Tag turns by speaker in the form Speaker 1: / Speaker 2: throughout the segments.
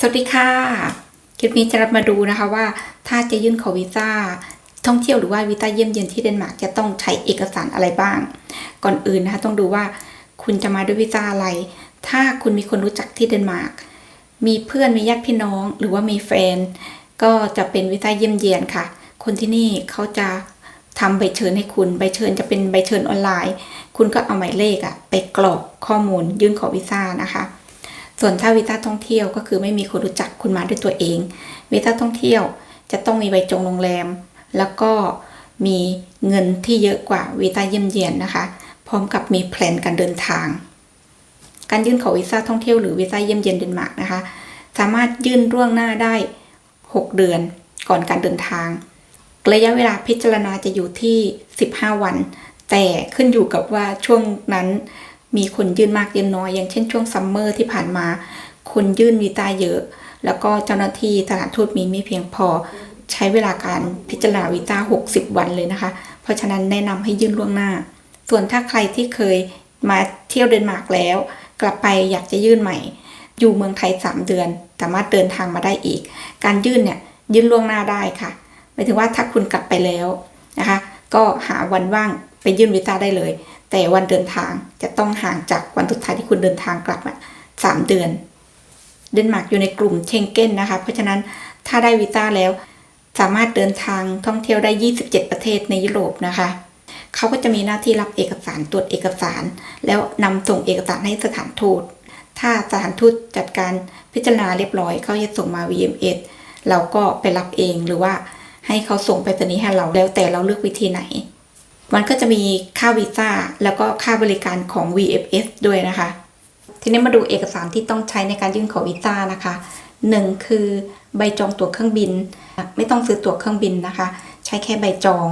Speaker 1: สวัสดีค่ะ คลิปนี้จะรับมาดูนะคะว่า ถ้าจะยื่นขอวีซ่าท่องเที่ยวหรือว่าวีซ่าเยี่ยมเยือนที่เดนมาร์กจะต้องใช้เอกสารอะไรบ้าง ก่อนอื่นนะคะต้องดูว่าคุณจะมาด้วยวีซ่าอะไร ถ้าคุณมีคนรู้จักที่เดนมาร์กมีเพื่อนมีญาติพี่น้อง หรือว่ามีแฟน ก็จะเป็นวีซ่าเยี่ยมเยียนค่ะ คนที่นี่เขาจะทำใบเชิญให้คุณ ใบเชิญจะเป็นใบเชิญออนไลน์ คุณก็เอาหมายเลขอะไปกรอกข้อมูลยื่นขอวีซ่านะคะ ส่วนถ้าวีซ่าท่องเที่ยวก็คือไม่มีคนรู้จักคุณมาด้วยตัวเองวีซ่าท่องเที่ยวจะต้องมีใบจองโรงแรม แล้วก็มีเงินที่เยอะกว่าวีซ่าเยี่ยมเยียนนะคะ พร้อมกับมีแผนการเดินทาง การยื่นขอวีซ่าท่องเที่ยวหรือวีซ่าเยี่ยมเยียนเดนมาร์กนะคะ สามารถยื่นล่วงหน้าได้ 6 เดือนก่อนการเดินทาง ระยะเวลาพิจารณาจะอยู่ที่ 15 วัน แต่ขึ้นอยู่กับว่าช่วงนั้น มีคนยื่นมากยื่นน้อย อย่างเช่นช่วงซัมเมอร์ที่ผ่านมา คนยื่นวีซ่าเยอะ แล้วก็เจ้าหน้าที่สถานทูตมีไม่เพียงพอ ใช้เวลาการพิจารณาวีซ่า60 วันเลยนะคะ เพราะฉะนั้นแนะนำให้ยื่นล่วงหน้า ส่วนถ้าใครที่เคยมาเที่ยวเดนมาร์กแล้ว กลับไปอยากจะยื่นใหม่ อยู่เมืองไทย 3 เดือน สามารถเดินทางมาได้อีก การยื่นเนี่ยยื่นล่วงหน้าได้ค่ะหมายถึงว่าถ้าคุณกลับไปแล้วนะคะ ก็หาวันว่างไปยื่นวีซ่าได้เลย แต่วันเดินทางจะต้องห่างจากวันสุดท้ายที่คุณเดินทางกลับสามเดือน เดนมาร์กอยู่ในกลุ่มเชงเก้นนะคะ เพราะฉะนั้นถ้าได้วีซ่าแล้ว สามารถเดินทางท่องเที่ยวได้ 27 ประเทศในยุโรปนะคะเขาก็จะมีหน้าที่รับเอกสารตรวจเอกสาร แล้วนำส่งเอกสารให้สถานทูต ถ้าสถานทูตจัดการพิจารณาเรียบร้อยเขาจะส่งมา VMS เราก็ไปรับเองหรือว่าให้เขาส่งไปรษณีย์ให้เราแล้วแต่เราเลือกวิธีไหน มันก็จะมีค่าวีซ่าแล้วก็ค่าบริการของ VFS ด้วยนะคะ ทีนี้มาดูเอกสารที่ต้องใช้ในการยื่นขอวีซ่านะคะหนึ่งคือใบจองตั๋วเครื่องบิน ไม่ต้องซื้อตั๋วเครื่องบินนะคะ ใช้แค่ใบจอง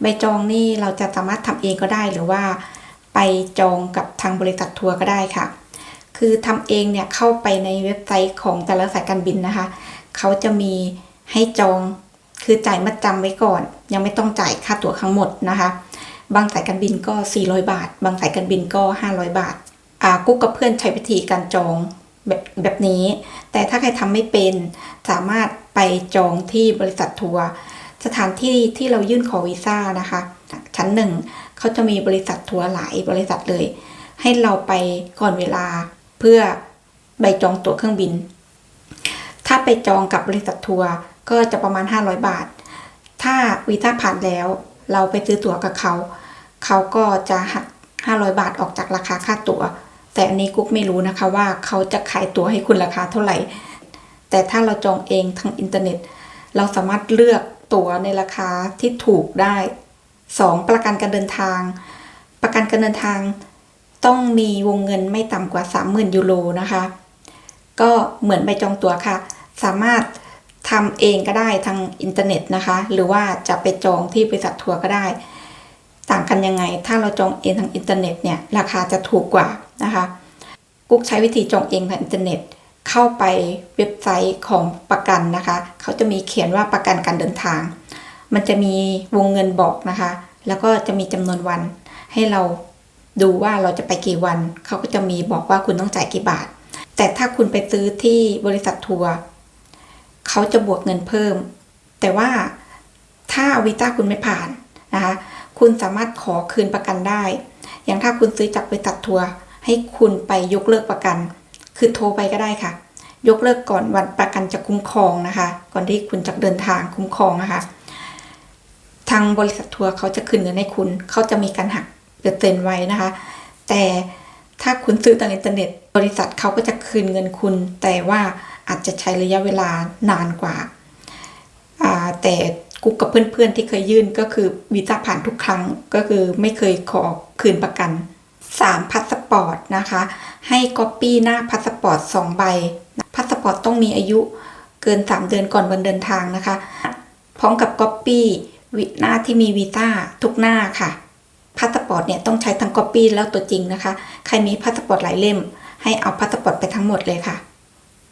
Speaker 1: ใบจองนี่เราจะสามารถทำเองก็ได้หรือว่า ไปจองกับทางบริษัททัวร์ก็ได้ค่ะ คือทำเองเนี่ยเข้าไปในเว็บไซต์ของแต่ละสายการบินนะคะ เขาจะมีให้จองคือจ่ายมัดจำไว้ก่อน ยังไม่ต้องจ่ายค่าตั๋วทั้งหมดนะคะ บางสายการบินก็ 400 บาท บางสายการบินก็ 500 บาทอ่ากุ๊กกับเพื่อนใช้วิธีการจองแบบแบบนี้ แต่ถ้าใครทำไม่เป็นสามารถไปจองที่บริษัททัวร์สถานที่ที่เรายื่นขอวีซ่านะคะ ชั้นหนึ่งเขาจะมีบริษัททัวร์หลายบริษัทเลย ให้เราไปก่อนเวลาเพื่อใบจองตั๋วเครื่องบิน ถ้าไปจองกับบริษัททัวร์ก็จะประมาณ 500 บาท ถ้าวีซ่าผ่านแล้ว เราไปซื้อตั๋วกับเขา เขาก็จะหัก 500 บาทออกจากราคาค่าตั๋ว แต่อันนี้กุ๊กไม่รู้นะคะว่าเขาจะขายตั๋วให้คุณราคาเท่าไหร่ แต่ถ้าเราจองเองทางอินเทอร์เน็ต เราสามารถเลือกตั๋วในราคาที่ถูกได้ 2. ประกันการเดินทาง ประกันการเดินทาง ต้องมีวงเงินไม่ต่ำกว่า 30,000 ยูโรนะคะ ก็เหมือนใบจองตั๋วค่ะ สามารถทำเองก็ได้ทางอินเทอร์เน็ตนะคะ หรือว่าจะไปจองที่บริษัททัวร์ก็ได้ ต่างกันยังไง ถ้าเราจองเองทางอินเทอร์เน็ตเนี่ยราคาจะถูกกว่านะคะกุ๊กใช้วิธีจองเองทางอินเทอร์เน็ตเข้าไปเว็บไซต์ของประกันนะคะ เขาจะมีเขียนว่าประกันการเดินทาง มันจะมีวงเงินบอกนะคะ แล้วก็จะมีจำนวนวัน ให้เราดูว่าเราจะไปกี่วัน เขาก็จะมีบอกว่าคุณต้องจ่ายกี่บาท แต่ถ้าคุณไปซื้อที่บริษัททัวร์เขาจะบวกเงินเพิ่ม แต่ว่าถ้าวีซ่าคุณไม่ผ่านนะคะ คุณสามารถขอคืนประกันได้ อย่างถ้าคุณซื้อจากบริษัททัวร์ให้คุณไปยกเลิกประกัน คือโทรไปก็ได้ค่ะ ยกเลิกก่อนวันประกันจะคุ้มครองนะคะ ก่อนที่คุณจะเดินทางคุ้มครองนะคะ ทางบริษัททัวร์เขาจะคืนเงินให้คุณ เขาจะมีการหักเปอร์เซ็นต์ไว้นะคะ แต่ถ้าคุณซื้อทางอินเทอร์เน็ต บริษัทเขาก็จะคืนเงินคุณ แต่ว่าอาจจะใช้ระยะเวลานานกว่าอ่าแต่ กุ๊กกับเพื่อนๆที่เคยยื่นก็คือวีซ่าผ่านทุกครั้งก็คือไม่เคยขอคืนประกัน 3 พาสปอร์ตนะคะ ให้ก๊อปปี้หน้าพาสปอร์ต2ใบพาสปอร์ตต้องมีอายุเกิน 3 เดือนก่อนวันเดินทางนะคะ พร้อมกับก๊อปปี้หน้าที่มีวีซ่าทุกหน้าค่ะพาสปอร์ตเนี่ยต้องใช้ทั้งก๊อปปี้แล้วตัวจริงนะคะ ใครมีพาสปอร์ตหลายเล่ม ให้เอาพาสปอร์ตไปทั้งหมดเลยค่ะ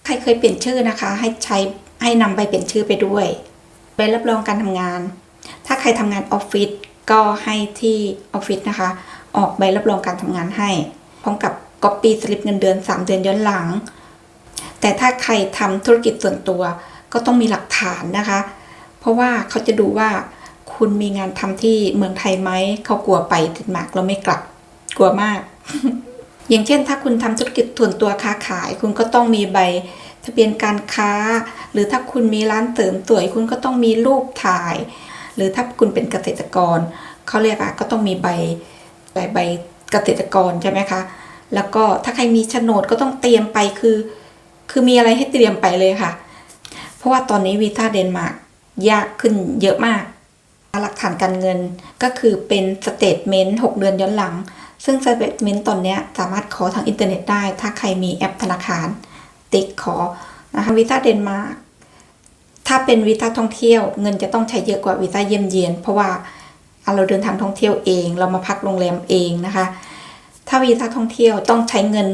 Speaker 1: ใครเคยเปลี่ยนชื่อนะคะ ให้ใช้ให้นำใบเปลี่ยนชื่อไปด้วย ใบรับรองการทำงาน ถ้าใครทำงานออฟฟิศก็ให้ที่ออฟฟิศนะคะ ออกใบรับรองการทำงานให้ พร้อมกับก๊อปปี้สลิปเงินเดือน 3 เดือนย้อนหลัง แต่ถ้าใครทำธุรกิจส่วนตัว ก็ต้องมีหลักฐานนะคะ เพราะว่าเขาจะดูว่าคุณมีงานทำที่เมืองไทยไหม เขากลัวไปเดนมาร์กเราไม่กลับ กลัวมาก อย่างเช่น ถ้าคุณทำธุรกิจส่วนตัวค้าขาย คุณก็ต้องมีใบ ทะเบียนการค้า หรือถ้าคุณมีร้านเสริมสวยคุณก็ต้องมีรูปถ่าย หรือถ้าคุณเป็นเกษตรกรเขาเรียกอะก็ต้องมีใบใบใบเกษตรกรใช่ไหมคะแล้วก็ถ้าใครมีโฉนดก็ต้องเตรียมไปคือ คือมีอะไรให้เตรียมไปเลยค่ะ เพราะว่าตอนนี้วีซ่าเดนมาร์กยากขึ้นเยอะมาก หลักฐานการเงินก็คือเป็นสเตทเมนต์6เดือนย้อนหลัง ซึ่งสเตทเมนต์ตอนเนี้ยสามารถขอทางอินเทอร์เน็ตได้ ถ้าใครมีแอปธนาคาร ติ๊กขอนะคะวีซ่าเดนมาร์กถ้าเป็นวีซ่าท่องเที่ยวเงินจะต้องใช้เยอะกว่าวีซ่าเยี่ยมเยียน เพราะว่าเราเดินทางท่องเที่ยวเอง เรามาพักโรงแรมเองนะคะ ถ้าวีซ่าท่องเที่ยวต้องใช้เงิน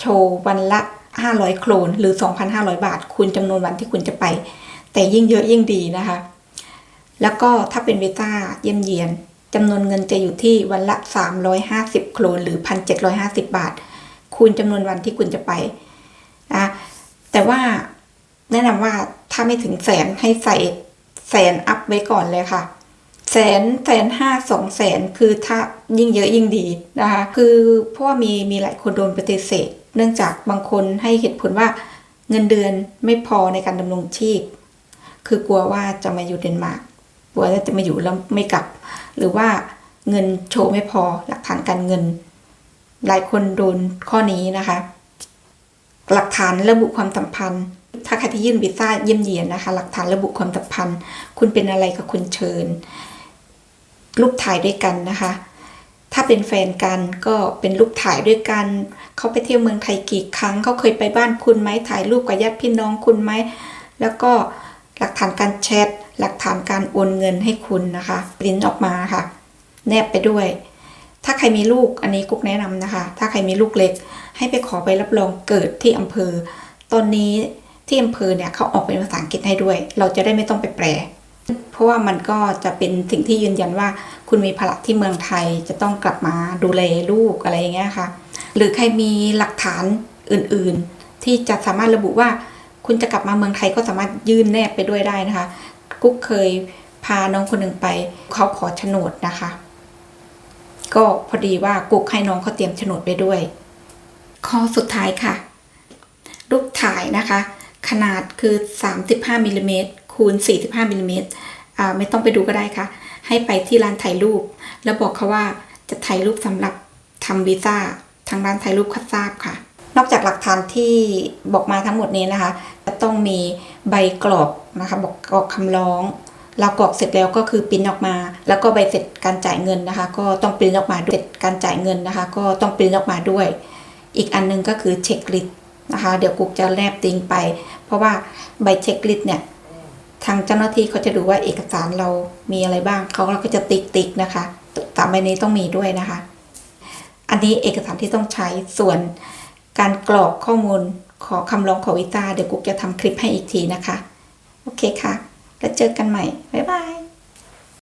Speaker 1: โชว์วันละ 500 โครนหรือ 2,500 บาท คูณจำนวนวันที่คุณจะไป แต่ยิ่งเยอะยิ่งดีนะคะ แล้วก็ถ้าเป็นวีซ่าเยี่ยมเยียนจำนวนเงินจะอยู่ที่วันละ 350 โครนหรือ 1,750 บาท คูณจำนวนวันที่คุณจะไป นะแต่ว่าแนะนำว่าถ้าไม่ถึงแสนให้ใส่แสนอัพไว้ก่อนเลยค่ะ แสนแสนห้าสองแสนคือถ้ายิ่งเยอะยิ่งดีนะคะคือเพราะว่ามีมีหลายคนโดนปฏิเสธ เนื่องจากบางคนให้เหตุผลว่าเงินเดือนไม่พอในการดำรงชีพ คือกลัวว่าจะมาอยู่เดนมาร์กกลัวว่าจะมาอยู่แล้วไม่กลับ หรือว่าเงินโชว์ไม่พอหลักฐานการเงิน หลายคนโดนข้อนี้นะคะ หลักฐานระบุความสัมพันธ์ ถ้าใครที่ยื่นวีซ่าเยี่ยมเยียนนะคะ หลักฐานระบุความสัมพันธ์ คุณเป็นอะไรกับคุณเชิญ รูปถ่ายด้วยกันนะคะ ถ้าเป็นแฟนกันก็เป็นรูปถ่ายด้วยกัน เขาไปเที่ยวเมืองไทยกี่ครั้ง เขาเคยไปบ้านคุณไหมถ่ายรูปกับญาติพี่น้องคุณไหม แล้วก็หลักฐานการแชท หลักฐานการโอนเงินให้คุณนะคะปริ้นออกมาค่ะ แนบไปด้วย ถ้าใครมีลูกอันนี้กุ๊กแนะนำนะคะ ถ้าใครมีลูกเล็ก ให้ไปขอใบรับรองเกิดที่อำเภอ ตอนนี้ที่อำเภอเนี่ยเขาออกเป็นภาษาอังกฤษให้ด้วย เราจะได้ไม่ต้องไปแปล เพราะว่ามันก็จะเป็นสิ่งที่ยืนยันว่า คุณมีภาระที่เมืองไทยจะต้องกลับมาดูแลลูกอะไรอย่างเงี้ยค่ะ หรือใครมีหลักฐานอื่นๆ ที่จะสามารถระบุว่า คุณจะกลับมาเมืองไทยก็สามารถยื่นแนบไปด้วยได้นะคะ กุ๊กเคยพาน้องคนหนึ่งไปเขาขอโฉนดนะคะ ก็พอดีว่ากุ๊กให้น้องเขาเตรียมโฉนดไปด้วย ข้อสุดท้ายค่ะ รูปถ่ายนะคะ ขนาดคือ 35มิลลิเมตรคูณ 45มิลลิเมตรไม่ต้องไปดูก็ได้ค่ะ ให้ไปที่ร้านถ่ายรูป แล้วบอกเขาว่าจะถ่ายรูปสำหรับทำวีซ่าทางร้านถ่ายรูปคัดทราบค่ะ นอกจากหลักฐานที่บอกมาทั้งหมดนี้นะคะ จะต้องมีใบกรอกนะคะ บอกกรอกคำร้องเรากรอกเสร็จแล้วก็คือปริ้นออกมา แล้วก็ใบเสร็จการจ่ายเงินนะคะ ก็ต้องปริ้นออกมาด้วยเสร็จการจ่ายเงินนะคะ ก็ต้องปริ้นออกมาด้วย อีกอันหนึงก็คือเช็คลิสต์นะคะ เดี๋ยวกุกจะแนบติงไป เพราะว่าใบเช็คลิสต์เนี่ยทางเจ้าหน้าที่เขาจะดูว่าเอกสารเรามีอะไรบ้างเขาเราก็จะติ๊กติ๊กนะคะตามใบนี้ต้องมีด้วยนะคะ อันนี้เอกสารที่ต้องใช้ส่วนการกรอกข้อมูลขอคำร้องขอวีซ่าเดี๋ยวกุ๊กจะทำคลิปให้อีกทีนะคะ โอเคค่ะ แล้วเจอกันใหม่ บ๊ายบาย